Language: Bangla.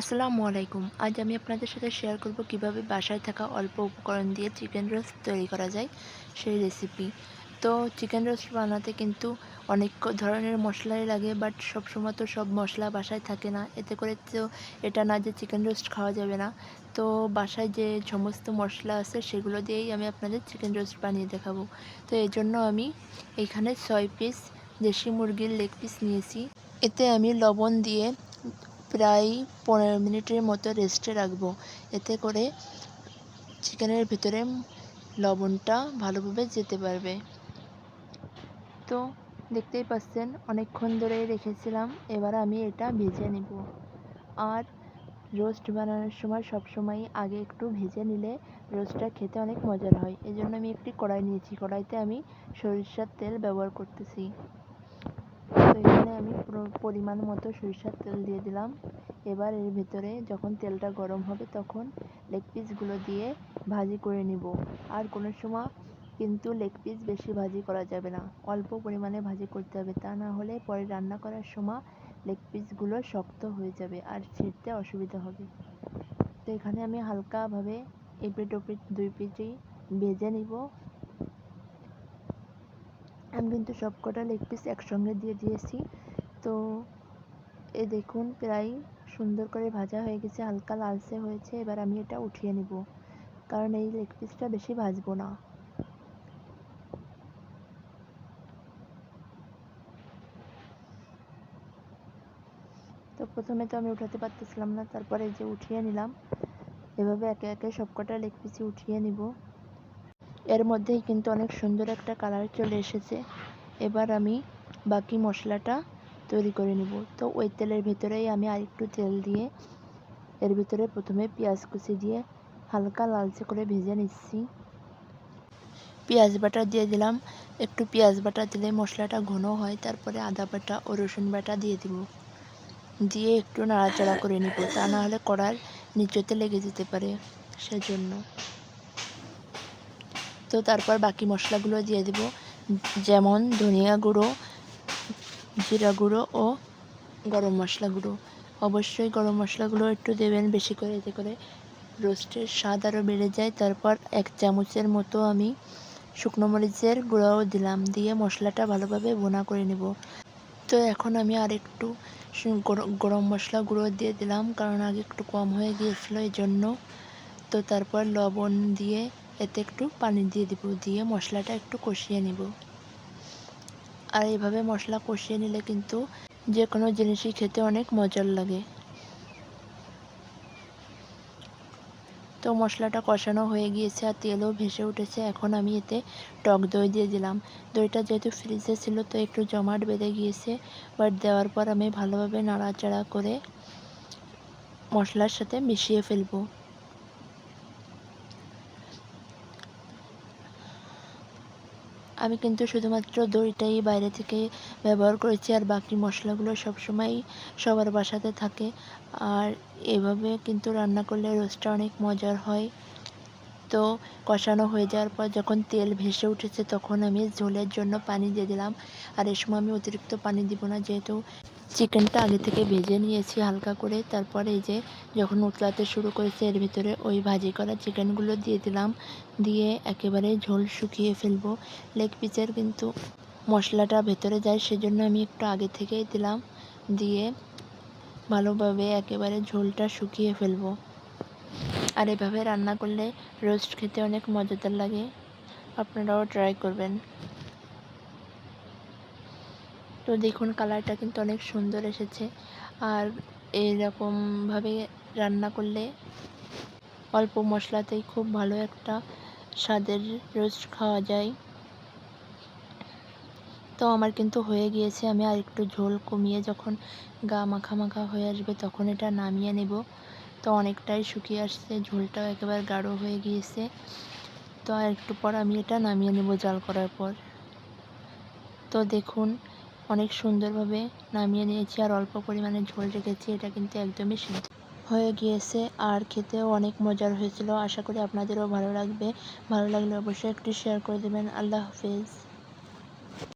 আসসালামু আলাইকুম। আজ আমি আপনাদের সাথে শেয়ার করব কীভাবে বাসায় থাকা অল্প উপকরণ দিয়ে চিকেন রোস্ট তৈরি করা যায় সেই রেসিপি তো চিকেন রোস্ট বানাতে কিন্তু অনেক ধরনের মশলাই লাগে বাট সবসময় তো সব মশলা বাসায় থাকে না। এতে করে তো এটা না যে চিকেন রোস্ট খাওয়া যাবে না। তো বাসায় যে সমস্ত মশলা আছে সেগুলো দিয়েই আমি আপনাদের চিকেন রোস্ট বানিয়ে দেখাবো। তো এই জন্য আমি এখানে ছয় পিস দেশি মুরগির লেগ পিস নিয়েছি। এতে আমি লবণ দিয়ে প্রায় পনেরো মিনিটের মতো রেস্টে রাখব। এতে করে চিকেনের ভিতরে লবণটা ভালোভাবে যেতে পারবে। তো দেখতেই পাচ্ছেন, অনেকক্ষণ ধরে রেখেছিলাম, এবার আমি এটা ভেজে নেব। আর রোস্ট বানানোর সময় সবসময় আগে একটু ভেজে নিলে রোস্টটা খেতে অনেক মজার হয়। এই জন্য আমি একটি কড়াই নিয়েছি। কড়াইতে আমি সরিষার তেল ব্যবহার করতেছি। আমি পুরো পরিমাণ মতো সরিষার তেল দিয়ে দিলাম। এবার এর ভেতরে যখন তেলটা গরম হবে তখন লেগ পিসগুলো দিয়ে ভাজি করে নিব। আর কোনো সময় কিন্তু লেগ পিস বেশি ভাজি করা যাবে না। অল্প পরিমাণে ভাজি করতে হবে। তা না হলে পরে রান্না করার সময় লেগ পিসগুলো শক্ত হয়ে যাবে আর ছিঁড়তে অসুবিধা হবে। তো এখানে আমি হালকাভাবে এপিট ওপিট দুই পিঠেই ভেজে নিব। আমি কিন্তু সবকটা লেগ পিস একসঙ্গে দিয়ে দিয়েছি। তো এ দেখুন, প্রায় সুন্দর করে ভাজা হয়ে গেছে, হালকা লালচে হয়েছে। এবার আমি এটা উঠিয়ে নিব, কারণ এই লেগ পিসটা বেশি ভাজবো না। তো প্রথমে তো আমি উঠাতে পারতেছিলাম না, তারপরে যে উঠিয়ে নিলাম। এভাবে একে একে সবকটা লেগ পিসই উঠিয়ে নিব। এর মধ্যেই কিন্তু অনেক সুন্দর একটা কালার চলে এসেছে। এবার আমি বাকি মশলাটা তৈরি করে নিব। তো ওই তেলের ভিতরেই আমি আরেকটু তেল দিয়ে এর ভিতরে প্রথমে পেঁয়াজ কুচি দিয়ে হালকা লালচে করে ভেজে নিচ্ছি। পেঁয়াজ বাটা দিয়ে দিলাম। একটু পেঁয়াজ বাটা দিলে মশলাটা ঘন হয়, তারপরে আদা বাটা ও রসুন বাটা দিয়ে দিব। দিয়ে একটু নাড়াচাড়া করে নিব। তা না হলে কড়ার নিচেতে লেগে যেতে পারে, সেজন্য। তো তারপর বাকি মশলাগুলো দিয়ে দেব, যেমন ধনিয়া গুঁড়ো, জিরা গুঁড়ো ও গরম মশলা গুঁড়ো। অবশ্যই গরম মশলাগুলো একটু দেবেন বেশি করে, এতে করে রোস্টের স্বাদ আরও বেড়ে যায়। তারপর এক চামচের মতো আমি শুকনো মরিচের গুঁড়োও দিলাম, দিয়ে মশলাটা ভালোভাবে বোনা করে নেব। তো এখন আমি আর একটু গরম মশলা গুঁড়ো দিয়ে দিলাম, কারণ আগে একটু কম হয়ে গিয়েছিল এই জন্য তো তারপর লবণ দিয়ে এতে একটু পানি দিয়ে দিব, দিয়ে মশলাটা একটু কষিয়ে নিব। আর এইভাবে মশলা কষিয়ে নিলে কিন্তু যে কোনো জিনিসই খেতে অনেক মজার লাগে। তো মশলাটা কষানো হয়ে গিয়েছে আর তেলও ভেসে উঠেছে, এখন আমি এতে টক দই দিয়ে দিলাম। দইটা যেহেতু ফ্রিজে ছিল তো একটু জমাট বেঁধে গিয়েছে বাট দেওয়ার পর আমি ভালোভাবে নাড়াচাড়া করে মশলার সাথে মিশিয়ে ফেলব। আমি কিন্তু শুধুমাত্র দইটাই বাইরে থেকে ব্যবহার করেছি, আর বাকি মশলাগুলো সবসময়ই সবার বাসাতে থাকে। আর এভাবে কিন্তু রান্না করলে রোস্টটা অনেক মজার হয়। তো কষানো হয়ে যাওয়ার পর যখন তেল ভেসে উঠেছে তখন আমি ঝোলের জন্য পানি দিয়ে দিলাম। আর এ সময় আমি অতিরিক্ত পানি দিব না, যেহেতু চিকেনটা আগে থেকে ভেজে নিয়েছি হালকা করে। তারপরে এই যে যখন উতলাতে শুরু করেছে, এর ভিতরে ওই ভাজি করা চিকেনগুলো দিয়ে দিলাম। দিয়ে একেবারে ঝোল শুকিয়ে ফেলব। লেগ পিসের কিন্তু মশলাটা ভেতরে যায়, সেজন্য আমি একটু আগে থেকেই দিলাম। দিয়ে ভালোভাবে একেবারে ঝোলটা শুকিয়ে ফেলব। আর এভাবে রান্না করলে রোস্ট খেতে অনেক মজাদার লাগে। আপনারাও ট্রাই করবেন। তো দেখুন কালারটা কিন্তু অনেক সুন্দর এসেছে। আর এরকমভাবে রান্না করলে অল্প মশলাতেই খুব ভালো একটা স্বাদের রোস্ট খাওয়া যায়। তো আমার কিন্তু হয়ে গিয়েছে, আমি আর একটু ঝোল কমিয়ে যখন গা মাখা মাখা হয়ে আসবে তখন এটা নামিয়ে নেব। তো অনেকটাই শুকিয়ে আসছে, ঝোলটাও একেবারে গাঢ় হয়ে গিয়েছে। তো আর একটু পর আমি এটা নামিয়ে নেব জাল করার পর। তো দেখুন, অনেক সুন্দরভাবে নামিয়ে নিয়েছি আর অল্প পরিমাণে ঝোল রেখেছি, এটা কিন্তু একদমই সিদ্ধ হয়ে গিয়েছে। আর খেতেও অনেক মজার হয়েছিল, আশা করি আপনাদেরও ভালো লাগবে। ভালো লাগলে অবশ্যই একটু শেয়ার করে দেবেন। আল্লাহ হাফেজ।